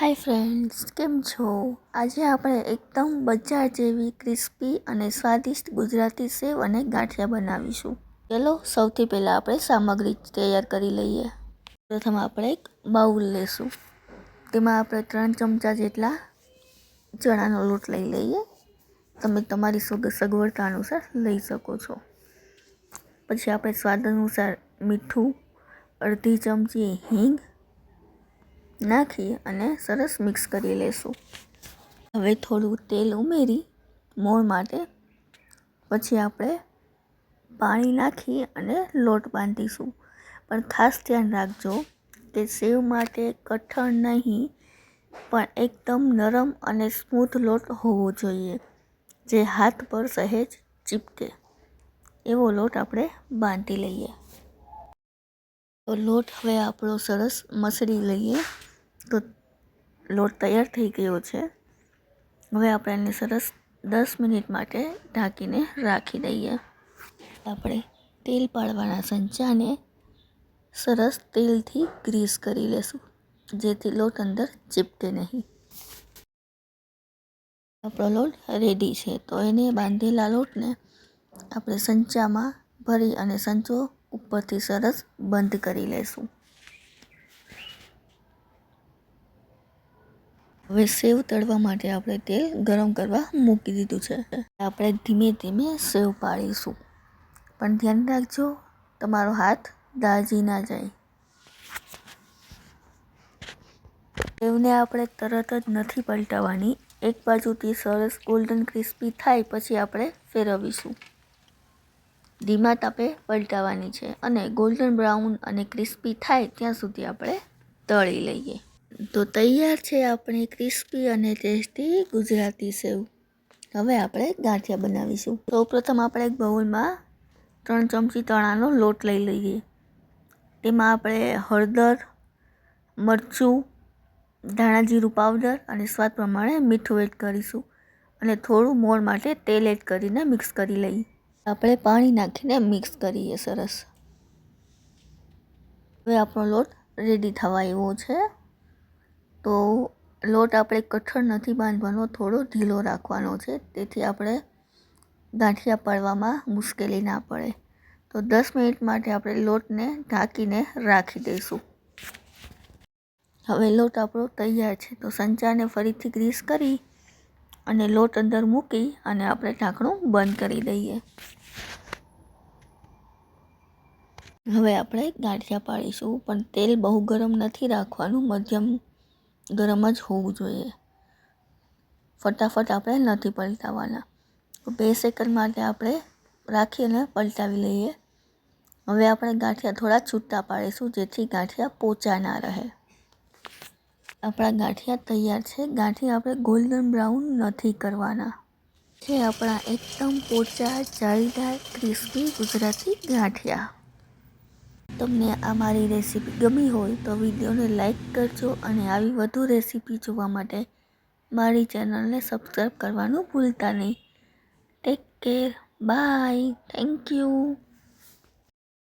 Hi friends, કેમ છો? આજે આપણે એકદમ બજાર જેવી, ક્રિસ્પી અને સ્વાદિષ્ટ ગુજરાતી સેવ અને ગાંઠિયા બનાવીશું. ચલો, સૌથી પહેલાં આપણે સામગ્રી તૈયાર કરી લઈએ. પ્રથમ આપણે એક બાઉલ લેશું. તેમાં આપણે ત્રણ ચમચા જેટલા ચણાનો લોટ લઈ લઈએ. તમે તમારી સગવડતા અનુસાર લઈ શકો છો. પછી આપણે સ્વાદ અનુસાર મીઠું, અડધી ચમચી હિંગ નાખી અને સરસ મિક્સ કરી લેશું. હવે થોડું તેલ ઉમેરી મોણ માટે પછી આપણે પાણી નાખી અને લોટ બાંધીશું. પણ ખાસ ધ્યાન રાખજો કે સેવ માટે કઠણ નહીં, પણ એકદમ નરમ અને સ્મૂથ લોટ હોવો જોઈએ, જે હાથ પર સહેજ ચીપકે. એવો લોટ આપણે બાંધી લઈએ. તો લોટ હવે આપણો સરસ મસળી લઈએ. તો લોટ તૈયાર થઈ ગયો છે. હવે આપણે એને સરસ દસ મિનિટ માટે ઢાંકીને રાખી દઈએ. આપણે તેલ પાડવાના સંચાને સરસ તેલથી ગ્રીસ કરી લેશું, જેથી લોટ અંદર ચીપકે નહીં. આપણો લોટ રેડી છે, તો એને બાંધેલા લોટને આપણે સંચામાં ભરી અને સંચો ઉપરથી સરસ બંધ કરી લેશું. હવે સેવ તળવા માટે આપણે તેલ ગરમ કરવા મૂકી દીધું છે. આપણે ધીમે ધીમે સેવ પાડીશું. પણ ધ્યાન રાખજો, તમારો હાથ દાજી ના જાય. સેવને આપણે તરત જ નથી પલટાવવાની. એક બાજુથી સરસ ગોલ્ડન ક્રિસ્પી થાય પછી આપણે ફેરવીશું. ધીમા તાપે પલટાવવાની છે અને ગોલ્ડન બ્રાઉન અને ક્રિસ્પી થાય ત્યાં સુધી આપણે તળી લઈએ. તો તૈયાર છે આપણી ક્રિસ્પી અને ટેસ્ટી ગુજરાતી સેવ. હવે આપણે ગાંઠિયા બનાવીશું. સૌપ્રથમ આપણે એક બાઉલમાં ત્રણ ચમચી તણાનો લોટ લઈ લઈએ. તેમાં આપણે હળદર, મરચું, ધાણા જીરું પાવડર અને સ્વાદ પ્રમાણે મીઠું એડ કરીશું અને થોડું મોણ માટે તેલ એડ કરીને મિક્સ કરી લઈએ. આપણે પાણી નાખીને મિક્સ કરીએ સરસ. હવે આપણો લોટ રેડી થવા એવો છે. તો લોટ આપણે કઠણ નથી બાંધવાનો, થોડો ઢીલો રાખવાનો છે. તેથી આપણે ગાંઠિયા પાડવામાં મુશ્કેલી ના પડે. તો દસ મિનિટ માટે આપણે લોટને ઢાંકીને રાખી દઈશું. હવે લોટ આપણો તૈયાર છે. તો સંચાને ફરીથી ગ્રીસ કરી અને લોટ અંદર મૂકી અને આપણે ઢાંકણું બંધ કરી દઈએ. હવે આપણે ગાંઠિયા પાડીશું, પણ તેલ બહુ ગરમ નથી રાખવાનું. મધ્યમ ગરમ જ હોવું જોઈએ. ફટાફટ આપણે નથી પલટાવવાના બે સેકન્ડ માટે આપણે રાખીને પલટાવી લઈએ. હવે આપણે ગાંઠિયા થોડા છૂટા પાડીશું જેથી ગાંઠિયા પોચા ના રહે. આપણા ગાંઠિયા તૈયાર છે. ગાંઠિયા આપણે ગોલ્ડન બ્રાઉન નથી કરવાના. છે આપણા એકદમ પોચા, જાળીદાર ક્રિસ્પી ગુજરાતી ગાંઠિયા. તમને આ મારી રેસીપી ગમી હોય તો વિડીયોને લાઈક કરજો અને આવી વધુ રેસીપી જોવા માટે મારી ચેનલને સબસ્ક્રાઈબ કરવાનું ભૂલતા નહીં. Take care bye thank you